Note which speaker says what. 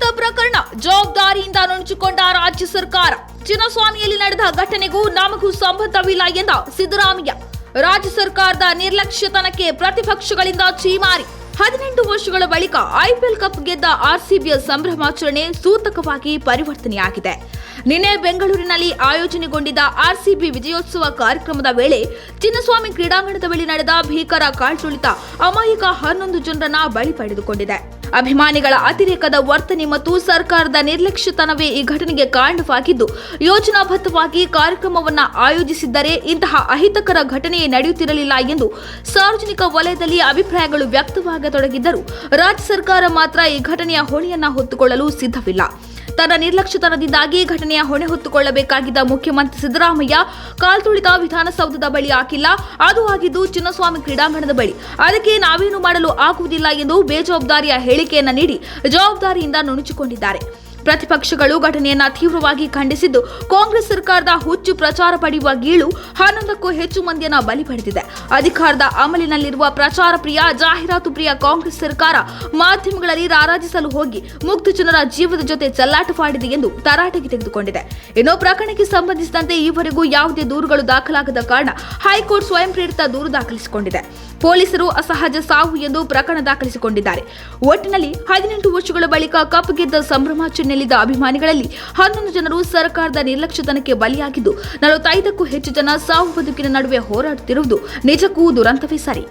Speaker 1: ಕಪ್ಗೆದ್ದ ಪ್ರಕರಣ ಜವಾಬ್ದಾರಿಯಿಂದ ನುಣುಚಿಕೊಂಡ ರಾಜ್ಯ ಸರ್ಕಾರ. ಚಿನ್ನಸ್ವಾಮಿಯಲ್ಲಿ ನಡೆದ ಘಟನೆಗೂ ನಮಗೂ ಸಂಬಂಧವಿಲ್ಲ ಎಂದ ಸಿದ್ದರಾಮಯ್ಯ. ರಾಜ್ಯ ಸರ್ಕಾರದ ನಿರ್ಲಕ್ಷ್ಯತನಕ್ಕೆ ಪ್ರತಿಪಕ್ಷಗಳಿಂದ ಚೀಮಾರಿ ಹದಿನೆಂಟು ವರ್ಷಗಳ ಬಳಿಕ ಐಪಿಎಲ್ ಕಪ್ ಗೆದ್ದ ಆರ್ಸಿಬಿಯ ಸಂಭ್ರಮಾಚರಣೆ ಸೂತಕವಾಗಿ ಪರಿವರ್ತನೆಯಾಗಿದೆ. ನಿನ್ನೆ ಬೆಂಗಳೂರಿನಲ್ಲಿ ಆಯೋಜನೆಗೊಂಡಿದ್ದ ಆರ್ಸಿಬಿ ವಿಜಯೋತ್ಸವ ಕಾರ್ಯಕ್ರಮದ ವೇಳೆ ಚಿನ್ನಸ್ವಾಮಿ ಕ್ರೀಡಾಂಗಣದ ಬಳಿ ನಡೆದ ಭೀಕರ ಕಾಳ್ತುಳಿತ ಅಮಾಯಕ ಹನ್ನೊಂದು ಜನರನ್ನ ಬಳಿ ಪಡೆದುಕೊಂಡಿದೆ. ಅಭಿಮಾನಿಗಳ ಅತಿರೇಕದ ವರ್ತನೆ ಮತ್ತು ಸರ್ಕಾರದ ನಿರ್ಲಕ್ಷ್ಯತನವೇ ಈ ಘಟನೆಗೆ ಕಾರಣವಾಗಿದ್ದು, ಯೋಜನಾಬದ್ಧವಾಗಿ ಕಾರ್ಯಕ್ರಮವನ್ನು ಆಯೋಜಿಸಿದ್ದರೆ ಇಂತಹ ಅಹಿತಕರ ಘಟನೆ ನಡೆಯುತ್ತಿರಲಿಲ್ಲ ಎಂದು ಸಾರ್ವಜನಿಕ ವಲಯದಲ್ಲಿ ಅಭಿಪ್ರಾಯಗಳು ವ್ಯಕ್ತವಾಗತೊಡಗಿದ್ದರೂ. ರಾಜ್ಯ ಸರ್ಕಾರ ಮಾತ್ರ ಈ ಘಟನೆಯ ಹೊಣೆಯನ್ನ ಹೊತ್ತುಕೊಳ್ಳಲು ಸಿದ್ಧವಿಲ್ಲ. ತನ್ನ ನಿರ್ಲಕ್ಷ್ಯತನದಿಂದಾಗಿ ಘಟನೆಯ ಹೊಣೆ ಹೊತ್ತುಕೊಳ್ಳಬೇಕಾಗಿದ್ದ ಮುಖ್ಯಮಂತ್ರಿ ಸಿದ್ದರಾಮಯ್ಯ ಕಾಲ್ತುಳಿತ ವಿಧಾನಸೌಧದ ಬಳಿ ಹಾಕಿಲ್ಲ. ಅದು ಆಗಿದ್ದು ಚಿನ್ನಸ್ವಾಮಿ ಕ್ರೀಡಾಂಗಣದ ಬಳಿ. ಅದಕ್ಕೆ ನಾವೇನು ಮಾಡಲು ಆಗುವುದಿಲ್ಲ ಎಂದು ಬೇಜವಾಬ್ದಾರಿಯ ಹೇಳಿಕೆಯನ್ನ ನೀಡಿ ಜವಾಬ್ದಾರಿಯಿಂದ ನುಣುಚಿಕೊಂಡಿದ್ದಾರೆ. ಪ್ರತಿಪಕ್ಷಗಳು ಘಟನೆಯನ್ನ ತೀವ್ರವಾಗಿ ಖಂಡಿಸಿದ್ದು ಕಾಂಗ್ರೆಸ್ ಸರ್ಕಾರದ ಹುಚ್ಚು ಪ್ರಚಾರ ಪಡೆಯುವ ಗೀಳು ಹನ್ನೊಂದಕ್ಕೂ ಹೆಚ್ಚು ಮಂದಿಯನ್ನ ಬಲಿ ಪಡೆದಿದೆ. ಅಧಿಕಾರದ ಅಮಲಿನಲ್ಲಿರುವ ಪ್ರಚಾರ ಪ್ರಿಯ, ಜಾಹೀರಾತು ಪ್ರಿಯ ಕಾಂಗ್ರೆಸ್ ಸರ್ಕಾರ ಮಾಧ್ಯಮಗಳಲ್ಲಿ ರಾರಾಜಿಸಲು ಹೋಗಿ ಮುಗ್ಧ ಜನರ ಜೀವದ ಜೊತೆ ಚಲ್ಲಾಟವಾಡಿದೆ ಎಂದು ತರಾಟೆಗೆ ತೆಗೆದುಕೊಂಡಿದೆ. ಇನ್ನು ಪ್ರಕರಣಕ್ಕೆ ಸಂಬಂಧಿಸಿದಂತೆ ಈವರೆಗೂ ಯಾವುದೇ ದೂರುಗಳು ದಾಖಲಾಗದ ಕಾರಣ ಹೈಕೋರ್ಟ್ ಸ್ವಯಂ ಪ್ರೇರಿತ ದೂರು ದಾಖಲಿಸಿಕೊಂಡಿದೆ. ಪೊಲೀಸರು ಅಸಹಜ ಸಾವು ಎಂದು ಪ್ರಕರಣ ದಾಖಲಿಸಿಕೊಂಡಿದ್ದಾರೆ. ಒಟ್ಟಿನಲ್ಲಿ ಹದಿನೆಂಟು ವರ್ಷಗಳ ಬಳಿಕ ಕಪ್ ಗೆದ್ದ ಸಂಭ್ರಮಾಚರಣೆಯಲ್ಲಿದ್ದ ಅಭಿಮಾನಿಗಳಲ್ಲಿ ಹನ್ನೊಂದು ಜನರು ಸರ್ಕಾರದ ನಿರ್ಲಕ್ಷ್ಯತನಕ್ಕೆ ಬಲಿಯಾಗಿದ್ದು ನಲವತ್ತೈದಕ್ಕೂ ಹೆಚ್ಚು ಜನ ಸಾವು ಬದುಕಿನ ನಡುವೆ ಹೋರಾಡುತ್ತಿರುವುದು ನಿಜಕ್ಕೂ ದುರಂತವೇ ಸರಿ.